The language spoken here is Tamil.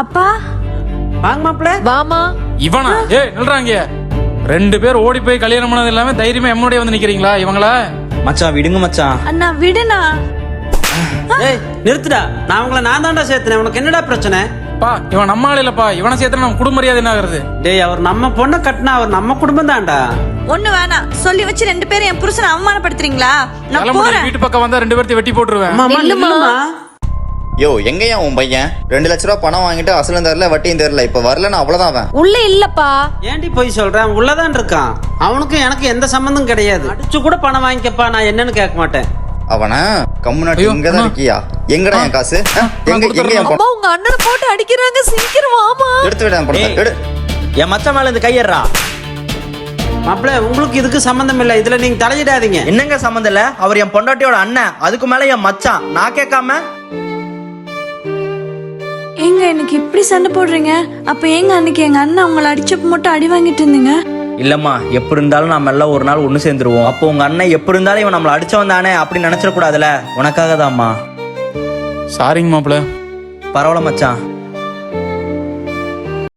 அப்பா. வாங்க மாப்பிள்ள. வாமா. இவனா? ஏய் நில்றாங்க. ரெண்டு பேர் ஓடி போய் கல்யாணம் பண்ணது இல்லாம தைரியமா எம்மோடய வந்து நிக்கிறீங்களா இவங்கள? மச்சான் விடுங்க மச்சான் அண்ணா விடுண்ணா. ஏய் நிறுத்துடா. நான் உங்களை நான் தான்டா சேர்த்தனேன் உனக்கு என்னடா பிரச்சனை? பா இவன் நம்ம ஆள் இல்லப்பா. இவனை சேர்த்து நம்ம குடும்ப மரியாதை என்ன ஆகுறது? டேய் அவர் நம்ம பொண்ணை கட்டினா அவர் நம்ம குடும்பம் தான்டா. ஒண்ணு வேணாம். சொல்லி வச்சு ரெண்டு பேரும் என் புருஷனை அவமானப்படுத்துறீங்களா? நான் போறேன். வீட்டு பக்கம் வந்தா ரெண்டு பேர்த்தையும் வெட்டி போட்டுருவேன். அம்மா அம்மா நில்லுமா. நில்லுமா. யோ எங்கயா உன் பையன்? ரெண்டு லட்ச ரூபா பணம் வாங்கிட்டு அசலும் தரல வட்டியும் தரல இப்ப வரலன்னு அவ்வளவுதான் அவன். உள்ள இல்லப்பா. ஏன்டி போய் சொல்றேன்? உள்ளதான் இருக்கான். அவனுக்கும் எனக்கு எந்த சம்மந்தம் கிடையாது. அடிச்சு கூட பணம் வாங்கிக்கப்பா நான் என்னன்னு கேட்க மாட்டேன். அவன? கம்முனாட்டி இங்கதான். இருக்கியா? எங்கடா என் காசு? ஆ? எங்க எங்க என் பணம்? அம்மா உங்க அண்ணனை போட்டு அடிக்கிறாங்க சீக்கிரம் வாமா. எடுத்து விட என் பணத்தை. எடு. என் மச்சான் மேல இந்த கையறா மாப்பிள்ள உங்களுக்கு இதுக்கு சம்மந்தம் இல்லை. இதுல நீங்க தலையிடாதீங்க. என்னங்க சம்மந்தம் இல்ல? அவர் என் பொண்டாட்டியோட அண்ணன். அதுக்கு மேல என் மச்சான். நான் கேட்காம இன்னைக்கு இப்படி சண்டை போடுறீங்க? அப்ப ஏங்க அன்னைக்கு எங்க அண்ணன் உங்களை அடிச்சப்ப மட்டும் அடி வாங்கிட்டு இருந்தீங்க? இல்லம்மா எப்படி இருந்தாலும் நம்ம எல்லாம் ஒரு நாள் ஒண்ணு சேர்ந்துருவோம். அப்போ உங்க அண்ணன் எப்படி இருந்தாலும் இவன் நம்மள அடிச்சவன் தானே அப்படி நினைச்சிட கூடாதுல உனக்காக தான்மா சாரிங்க மாப்பிள்ள. பரவாயில்ல மச்சான்.